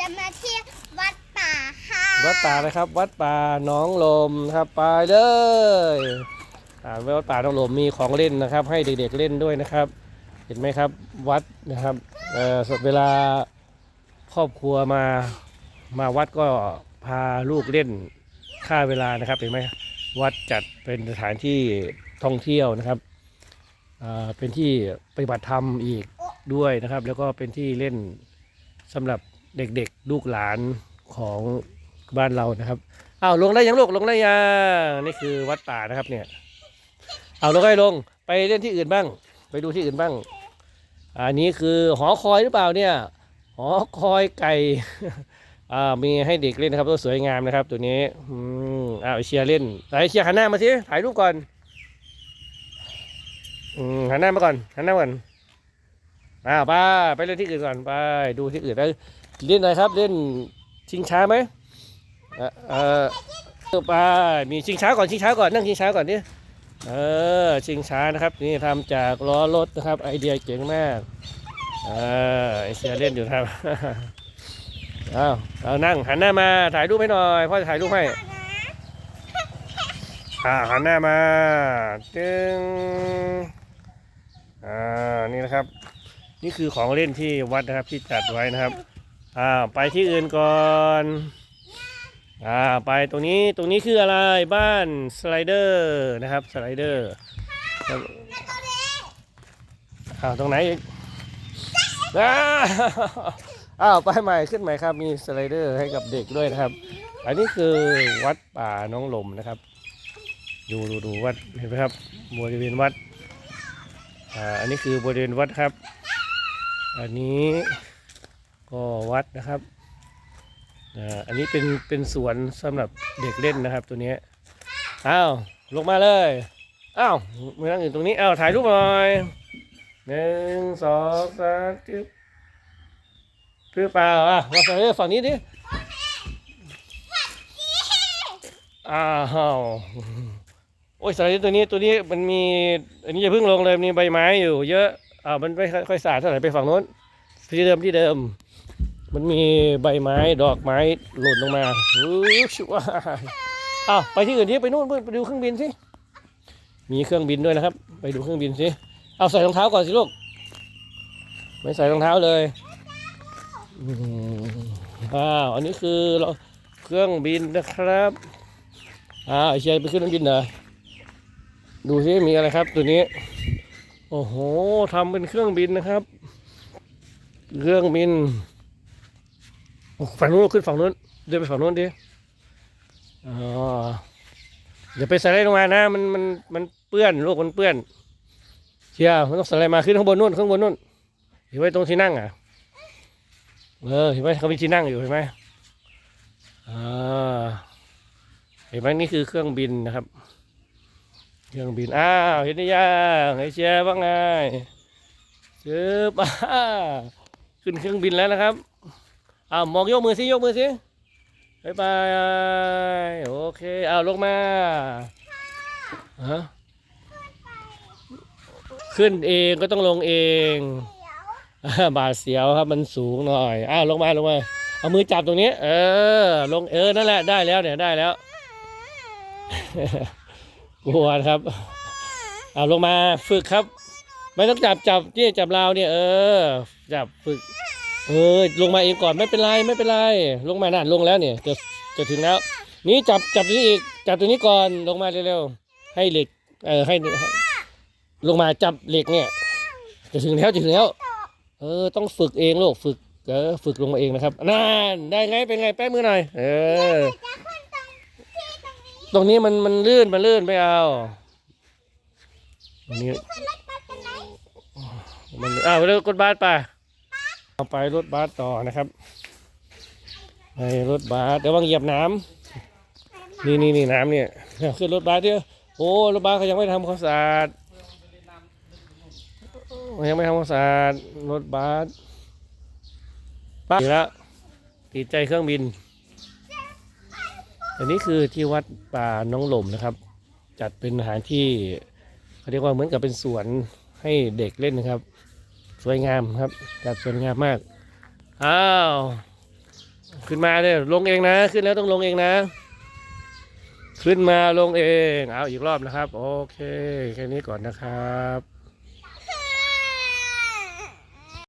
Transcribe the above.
จะมาที่วัดป่าค่ะวัดป่านะครับ วัดป่าหนองลมนะครับไปเลยอ่าวัดป่าหนองลมมีของเล่นนะครับ ให้เด็กๆเล่นด้วยนะครับ เห็นไหมครับวัดนะครับเอ่อเวลาครอบครัวมามาวัดก็พาลูกเล่นค่าเวลานะครับเห็นไหมวัดจัดเป็นสถานที่ท่องเที่ยวนะครับอ่าเป็นที่ปฏิบัติธรรมอีกด้วยนะครับ แล้วก็เป็นที่เล่นสำหรับ เด็กๆ ลูกหลานของบ้านเรานะครับอ้าวลงได้ยังลูกลงได้ยังนี่คือวัดป่านะครับเนี่ยเอาลงได้ลงไปเล่นที่อื่นบ้าง ไปดูที่อื่นบ้าง อันนี้คือหอคอยหรือเปล่าเนี่ยหอคอยไก่อ่ามีให้เด็กเล่นนะครับตัวสวยงามนะครับ ตัวนี้อืมอ้าวเชียร์เล่นไหนเชียร์หันหน้ามาสิถ่ายรูปก่อนอืมหันหน้ามาก่อนหันหน้าก่อนอ้าวไปไปเล่นที่อื่นก่อนไปดูที่อื่นแล้ว เล่นอะไรครับเล่นชิงช้าไหมเอ่อเออไปมีชิงช้าก่อนชิงช้าก่อนนั่งชิงช้าก่อนดิเออชิงช้านะครับนี่ทำจากล้อรถนะครับ ไอเดียเจ๋งมากเออไอเสียเล่นอยู่ครับเอาวเอานั่งหันหน้ามาถ่ายรูปให้หน่อยพ่อจะถ่ายรูปให้อ่าหันหน้ามาจึงอ่านี่นะครับ นี่คือของเล่นที่วัดนะครับที่จัดไว้นะครับ อ่าไปที่อื่นก่อนอ่าไปตรงนี้ตรงนี้คืออะไรบ้านสไลเดอร์นะครับสไลเดอร์อ้าวตรงไหนอีกอ้าวอ้าวไปใหม่ขึ้นใหม่ครับมีสไลเดอร์ให้กับเด็กด้วยนะครับ อันนี้คือวัดป่าน้องลมนะครับ ดูดูดูวัดเห็นไหมครับบริเวณวัดอ่าอันนี้คือบริเวณวัดครับ อันนี้ ก็วัดนะครับอันนี้เป็นเป็นสวนสำหรับเด็กเล่นนะครับตัวนี้อ้าวลงมาเลยอ้าวมือนั่งอยู่ตรงนี้อ้าวถ่ายรูปหน่อยหนึ่งสองสามจึ๊บเพื่อเปล่าอะมาฝั่งนี้ฝั่งนี้ดิอ้าวโอ้ยสไลด์ตัวนี้ตัวนี้มันมี อันนี้จะเพิ่งลงเลยมีใบไม้อยู่ เยอะอ่ามันไม่ค่อยสาดเท่าไหร่ไปฝั่งโน้น ที่เดิมที่เดิม มันมีใบไม้ดอกไม้หล่นลงมาอู้ชิวาอ้าวไปที่อื่นดิไปนู่นไปดูเครื่องบินสิมีเครื่องบินด้วยนะครับ ไปดูเครื่องบินสิเอาใส่รองเท้าก่อนสิลูกไม่ใส่รองเท้าเลยอ้าวอันนี้คือเราเครื่องบินนะครับอ้าวเชียไปขึ้นเครื่องบินเหรอดูซิมีอะไรครับตัวนี้ โอ้โหทำเป็นเครื่องบินนะครับ เครื่องบินฝั่งนู้นขึ้นฝั่งนู้นเดินไปฝั่งนู้นดิอ๋อเดี๋ยวไปสไลด์ลงมานะมันมันมันเปื้อนลูกมันเปื้อนเชียมันต้องสไลด์มาขึ้นข้างบนนู่นข้างบนนู่นเห็นไว้ตรงที่นั่งอะเออเห็นไหมเขามีที่นั่งอยู่เห็นไหมอ่าเห็นไหมนี่คือเครื่องบินนะครับ เครื่องบินอ้าวเห็นหรือยังไอเชียว่าไงเจอป้า ขึ้นเครื่องบินแล้วนะครับอ้าวมองยกมือสิยกมือสิบายบายโอเคอ้าวลงมาฮะขึ้นเองก็ต้องลงเองบาดเสียวครับมันสูงหน่อยอ้าวลงมาลงมาเอามือจับตรงนี้ เออ ลงเออนั่นแหละได้แล้วเนี่ยได้แล้วกลัวนะครับเอาลงมาฝึกครับ ไม่ต้องจับจับนี่จับราวเนี่ยเออ จับฝึก เออ ลงมาเองก่อนไม่เป็นไรไม่เป็นไร ลงมาน่ะลงแล้วเนี่ยจะจะถึงแล้ว นี่จับจับตัวนี้อีกจับตัวนี้ก่อนลงมาเร็วๆให้เหล็ก เออให้ให้ ลงมาจับเหล็กเนี่ย จะถึงแล้วจะถึงแล้ว เออ ต้องฝึกเองลูกฝึกเออฝึกลงมาเองนะครับนั่นได้ไงเป็นไงแป้มือหน่อย เออ ตรงนี้มันมันลื่นมันลื่นไม่เอาอันนี้ มันอ้าวเร็วกดบาสไปเอาไปรถบัสต่อนะครับไปรถบัสเดี๋ยววางเหยียบน้ำนี่นี่นี่น้ำเนี่ยเอาขึ้นรถบัสเดียวโอ้รถบัสเขายังไม่ทำความสะอาดยังไม่ทำความสะอาดรถบัสปั๊บแล้วติดใจเครื่องบิน อันนี้คือที่วัดป่าน้องหล่มนะครับ จัดเป็นอาหารที่เขาเรียกว่าเหมือนกับเป็นสวน ให้เด็กเล่นนะครับ สวยงามครับจัดสวยงามมาก อ้าว ขึ้นมาเลยลงเองนะ ขึ้นแล้วต้องลงเองนะ ขึ้นมาลงเอง เอาอีกรอบนะครับ โอเค แค่นี้ก่อนนะครับ